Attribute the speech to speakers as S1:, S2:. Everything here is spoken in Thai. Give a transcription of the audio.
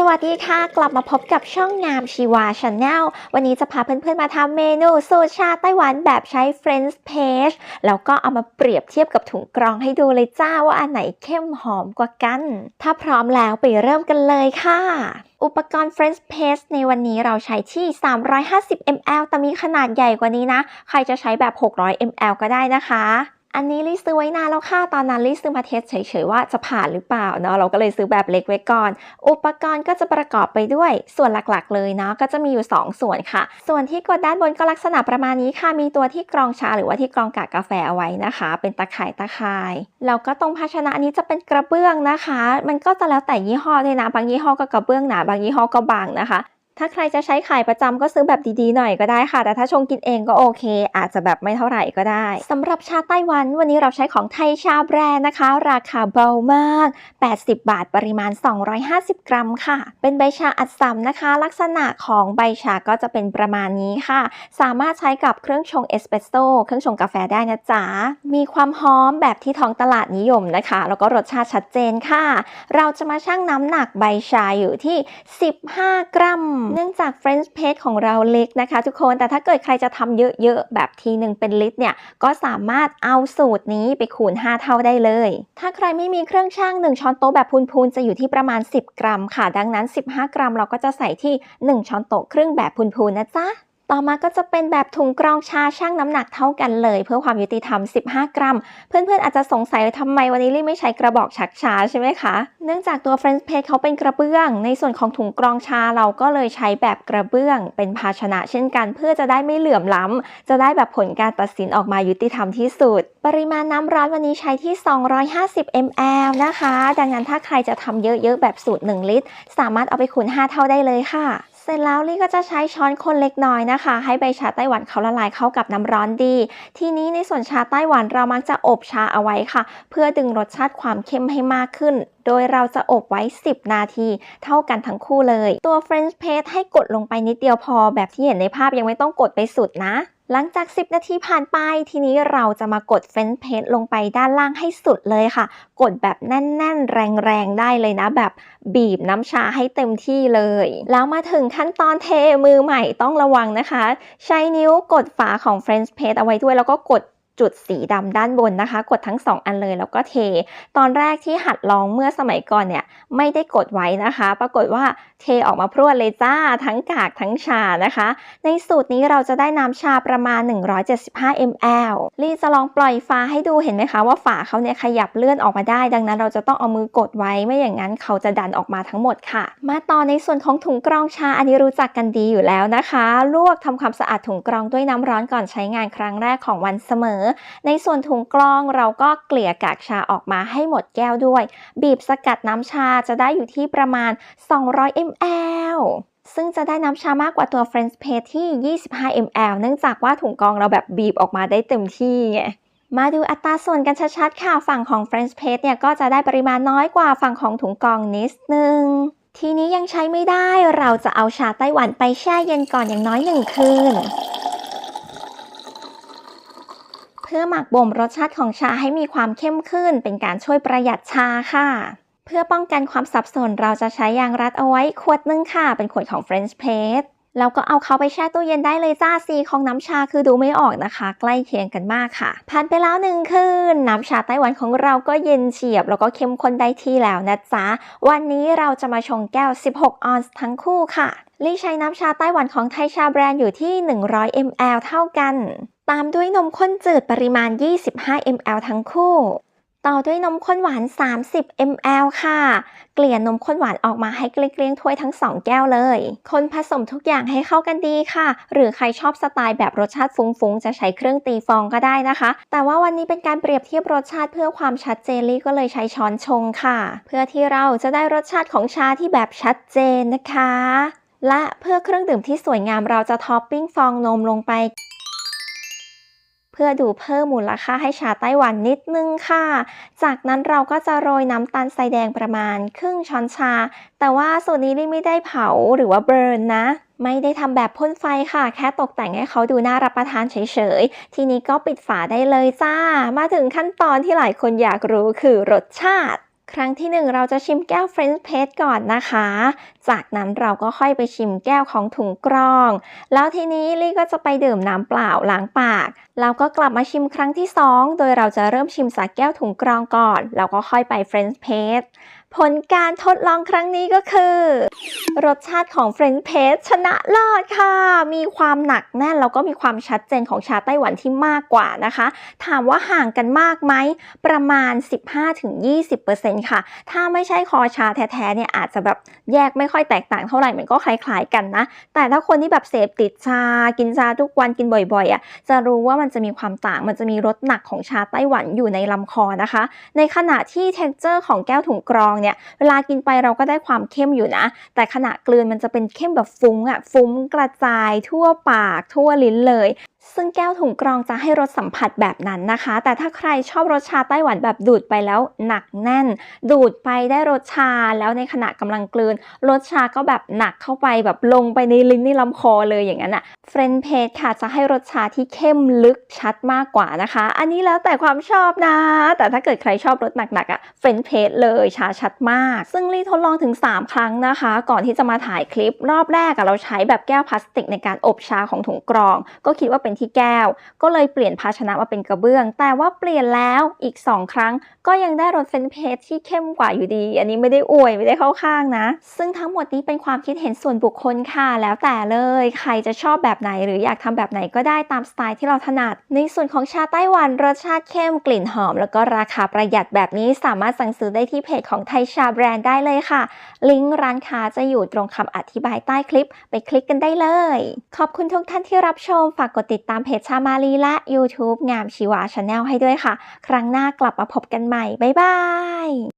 S1: สวัสดีค่ะ กลับมาพบกับช่องงามชีวาชาแนลวันนี้จะพาเพื่อนๆมาทำเมนูสูตรชาไต้หวันแบบใช้ French page แล้วก็เอามาเปรียบเทียบกับถุงกรองให้ดูเลยจ้าว่าอันไหนเข้มหอมกว่ากัน ถ้าพร้อมแล้วไปเริ่มกันเลยค่ะ อุปกรณ์ French paste ในวันนี้เราใช้ที่ 350 ml แต่มีขนาดใหญ่กว่านี้นะ ใครจะใช้แบบ 600 ml ก็ได้นะคะ อันนี้ลิซื้อไว้นานแล้วค่ะ ตอนนั้นลิซื้อมาเทสเฉยๆว่าจะผ่านหรือเปล่าเนาะ เราก็เลยซื้อแบบเล็กไว้ก่อน อุปกรณ์ก็จะประกอบไปด้วย ส่วนหลักๆ เลยเนาะ ก็จะมีอยู่ 2 ส่วนค่ะ ส่วนที่กดด้านบนก็ลักษณะประมาณนี้ค่ะ มีตัวที่กรองชาหรือว่าที่กรองกากกาแฟเอาไว้นะคะ เป็นตะข่ายตะข่าย แล้วก็ตรงภาชนะนี้จะเป็นกระเบื้องนะคะ มันก็จะแล้วแต่ยี่ห้อเลยนะ บางยี่ห้อก็กระเบื้องหนา บางยี่ห้อก็บางนะคะ ถ้าใครจะใช้ไข่ประจำก็ซื้อแบบดีๆหน่อยก็ได้ค่ะ แต่ถ้าชงกินเองก็โอเค อาจจะแบบไม่เท่าไหร่ก็ได้สำหรับชาไต้หวัน วันนี้เราใช้ของไทยชาแบรนด์นะคะ ราคาเบามาก 80 บาทปริมาณ 250 กรัมค่ะ เป็นใบชาอัดสำนะคะ ลักษณะของใบชาก็จะเป็นประมาณนี้ค่ะ สามารถใช้กับเครื่องชงเอสเปรสโซ่เครื่องชงกาแฟได้นะจ๊ะมีความหอมแบบที่ท้องตลาดนิยมนะคะ แล้วก็รสชาติชัดเจนค่ะ เราจะมาชั่งน้ำหนักใบชาอยู่ที่ 15 กรัมเนื่องจาก French paste ของเราเล็กนะคะทุกคน แต่ถ้าเกิดใครจะทำเยอะๆ แบบทีหนึ่งเป็นลิตรเนี่ย ก็สามารถเอาสูตรนี้ไปคูณ 5 เท่าได้เลย ถ้าใครไม่มีเครื่องชั่ง1 ช้อนโต๊ะแบบพูนๆ จะอยู่ที่ประมาณ 10 กรัมค่ะ ดังนั้น 15 กรัมเราก็จะใส่ที่ 1 ช้อนโต๊ะครึ่งแบบพูนๆ นะจ๊ะ ต่อมาก็จะเป็นแบบถุงกรองชาชั่งน้ำหนักเท่ากันเลย เพื่อความยุติธรรม 15 กรัม เพื่อนๆอาจจะสงสัยทำไมวันนี้ลี่ไม่ใช้กระบอกชักชาใช่ไหมคะ เนื่องจากตัว French paste เขาเป็นกระเบื้อง ในส่วนของถุงกรองชาเราก็เลยใช้แบบกระเบื้อง เป็นภาชนะเช่นกัน เพื่อจะได้ไม่เหลื่อมล้ำ จะได้แบบผลการตัดสินออกมายุติธรรมที่สุด ปริมาณน้ำร้อนวันนี้ใช้ที่ 250 ml นะคะ ดังนั้นถ้าใครจะทำเยอะๆแบบสูตร 1 ลิตร สามารถเอาไปคูณ 5 เท่าได้เลยค่ะ สร็จแล้วลี่ก็จะใช้ช้อนคนเล็กน้อยนะคะ ให้ใบชาไต้หวันเขาละลายเข้ากับน้ำร้อนดี ทีนี้ในส่วนชาไต้หวันเรามักจะอบชาเอาไว้ค่ะ เพื่อดึงรสชาติความเข้มให้มากขึ้น โดยเราจะอบไว้ 10 นาที เท่ากันทั้งคู่เลย ตัว French p a s t ให้กดลงไปนิดเดียวพอ แบบที่เห็นในภาพยังไม่ต้องกดไปสุดนะ หลังจาก 10 นาทีผ่านไป ทีนี้เราจะมากดเฟนเพสลงไปด้านล่างให้สุดเลยค่ะ กดแบบแน่น ๆ แรง ๆ ได้เลยนะ แบบบีบน้ำชาให้เต็มที่เลย แล้วมาถึงขั้นตอนเทมือใหม่ต้องระวังนะคะ ใช้นิ้วกดฝาของเฟรนช์เพจเอาไว้ด้วยแล้วก็กด จุดสีดำด้านบนนะคะ กดทั้ง 2 อันเลยแล้วก็เท ตอนแรกที่หัดลองเมื่อสมัยก่อนเนี่ยไม่ได้กดไว้นะคะ ปรากฏว่าเทออกมาพรวดเลยจ้าทั้งกากทั้งชานะคะ ในสูตรนี้เราจะได้น้ำชาประมาณ 175 ml ลี่จะลองปล่อยฝาให้ดูเห็นไหมคะว่าฝาเขาเนี่ยขยับเลื่อนออกมาได้ ดังนั้นเราจะต้องเอามือกดไว้ไม่อย่างนั้นเขาจะดันออกมาทั้งหมดค่ะ มาต่อในส่วนของถุงกรองชาอันนี้รู้จักกันดีอยู่แล้วนะคะ ลวกทำความสะอาดถุงกรองด้วยน้ำร้อนก่อนใช้งานครั้งแรกของวันเสมอในส่วนถุงกรองเราก็เกลี่ยกากชาออกมาให้หมดแก้วด้วย บีบสกัดน้ำชาจะได้อยู่ที่ประมาณ 200 ml ซึ่งจะได้น้ำชามากกว่าตัว French paste ที่ 25 ml เนื่องจากว่าถุงกรองเราแบบบีบออกมาได้เต็มที่ไงมาดูอัตราส่วนกันชัดๆค่ะ ฝั่งของ French paste เนี่ยก็จะได้ปริมาณน้อยกว่าฝั่งของถุงกรองนิดนึง ทีนี้ยังใช้ไม่ได้ เราจะเอาชาไต้หวันไปแช่เย็นก่อนอย่างน้อยหนึ่งคืน เพื่อหมักบ่มรสชาติของชาให้มีความเข้มขึ้น เป็นการช่วยประหยัดชาค่ะ เพื่อป้องกันความสับสนเราจะใช้ยางรัดเอาไว้ขวดนึงค่ะ เป็นขวดของ French p a s t แล้วก็เอาเขาไปแช่ตู้เย็นได้เลยจ้าสีของน้ำชาคือดูไม่ออกนะคะ ใกล้เคียงกันมากค่ะ ผ่านไปแล้วหนึ่งคืนน้ำชาไต้หวันของเราก็เย็นเฉียบ แล้วก็เข้มข้นได้ที่แล้วนะจ๊ะ วันนี้เราจะมาชงแก้ว 16 ออนซ์ทั้งคู่ค่ะ ลี่ใช้น้ำชาไต้หวันของไทยชาแบรนด์อยู่ที่ 100 ml เท่ากัน ตามด้วยนมข้นจืดปริมาณ 25 ml ทั้งคู่ ต่อด้วยนมข้นหวาน 30 ml ค่ะ เกลี่ยนมข้นหวานออกมาให้เกลี้ยงๆถ้วยทั้ง 2 แก้วเลย คนผสมทุกอย่างให้เข้ากันดีค่ะ หรือใครชอบสไตล์แบบรสชาติฟุ้งๆ จะใช้เครื่องตีฟองก็ได้นะคะ แต่ว่าวันนี้เป็นการเปรียบเทียบรสชาติเพื่อความชัดเจนลี่ก็เลยใช้ช้อนชงค่ะ เพื่อที่เราจะได้รสชาติของชาที่แบบชัดเจนนะคะ และเพื่อเครื่องดื่มที่สวยงามเราจะท็อปปิ้งฟองนมลงไป พื่อดูเพิ่มมูลค่าให้ชาไต้หวันนิดนึงค่ะ จากนั้นเราก็จะโรยน้ำตาลทรายแดงประมาณครึ่งช้อนชา แต่ว่าสูตรนี้ลี่ไม่ได้เผาหรือว่าเบิร์นนะ ไม่ได้ทำแบบพ่นไฟค่ะ แค่ตกแต่งให้เขาดูน่ารับประทานเฉยๆ ทีนี้ก็ปิดฝาได้เลยจ้า มาถึงขั้นตอนที่หลายคนอยากรู้คือรสชาติ ครั้งที่หนึ่งเราจะชิมแก้วเฟรนช์เพสก่อนนะคะ จากนั้นเราก็ค่อยไปชิมแก้วของถุงกรอง แล้วทีนี้ลี่ก็จะไปดื่มน้ำเปล่าล้างปาก แล้วก็กลับมาชิมครั้งที่ 2 โดยเราจะเริ่มชิมจากแก้วถุงกรองก่อน แล้วก็ค่อยไปเฟรนช์เพส ผลการทดลองครั้งนี้ก็คือ รสชาติของ French Press ชนะเลิศค่ะ มีความหนักแน่นแล้วก็มีความชัดเจนของชาไต้หวันที่มากกว่านะคะ ถามว่าห่างกันมากไหม ประมาณ 15-20%ค่ะ ถ้าไม่ใช่คอชาแท้ๆเนี่ยอาจจะแบบแยกไม่ค่อยแตกต่างเท่าไหร่มันก็คล้ายๆกันนะ แต่ถ้าคนที่แบบเสพติดชา กินชาทุกวันกินบ่อยๆอะจะรู้ว่ามันจะมีความต่างมันจะมีรสหนักของชาไต้หวันอยู่ในลำคอนะคะ ในขณะที่ texture ของแก้วถุงกรองเนี่ยเวลากินไปเราก็ได้ความเข้มอยู่นะ แต่ขณะกลืนมันจะเป็นเข้มแบบฟุ้งอะฟุ้งกระจายทั่วปากทั่วลิ้นเลยซึ่งแก้วถุงกรองจะให้รสสัมผัสแบบนั้นนะคะ แต่ถ้าใครชอบรสชาไต้หวันแบบดูดไปแล้วหนักแน่น ดูดไปได้รสชาแล้วในขณะกำลังกลืน รสชาก็แบบหนักเข้าไปแบบลงไปในลิ้นในลำคอเลยอย่างนั้นอะเฟรนเพจค่ะจะให้รสชาที่เข้มลึกชัดมากกว่านะคะ อันนี้แล้วแต่ความชอบนะ แต่ถ้าเกิดใครชอบรสหนักๆอะเฟรนเพจเลยชาชัดมาก ซึ่งลี่ทดลองถึง 3 ครั้งนะคะ ก่อนที่จะมาถ่ายคลิปรอบแรกอะเราใช้แบบแก้วพลาสติกในการอบชาของถุงกรอง ก็คิดว่าเป็นที่แก้ว ก็เลยเปลี่ยนภาชนะมาเป็นกระเบื้อง แต่ว่าเปลี่ยนแล้วอีก 2 ครั้ง ก็ยังได้รสเฟนเพรสที่เข้มกว่าอยู่ดี อันนี้ไม่ได้อวยไม่ได้เข้าข้างนะ ซึ่งทั้งหมดนี้เป็นความคิดเห็นส่วนบุคคลค่ะแล้วแต่เลย ใครจะชอบแบบไหนหรืออยากทำแบบไหนก็ได้ตามสไตล์ที่เราถนัด ในส่วนของชาไต้หวันรสชาติเข้มกลิ่นหอม แล้วก็ราคาประหยัดแบบนี้สามารถสั่งซื้อได้ที่เพจของไทยชาแบรนด์ได้เลยค่ะ ลิงก์ร้านค้าจะอยู่ตรงคำอธิบายใต้คลิป ไปคลิกกันได้เลย ขอบคุณทุกท่านที่รับชมฝากกดติดตามเพจชามาลีและ YouTube งามชีวาชาแนลให้ด้วยค่ะ ครั้งหน้ากลับมาพบกันใหม่ บ๊ายบาย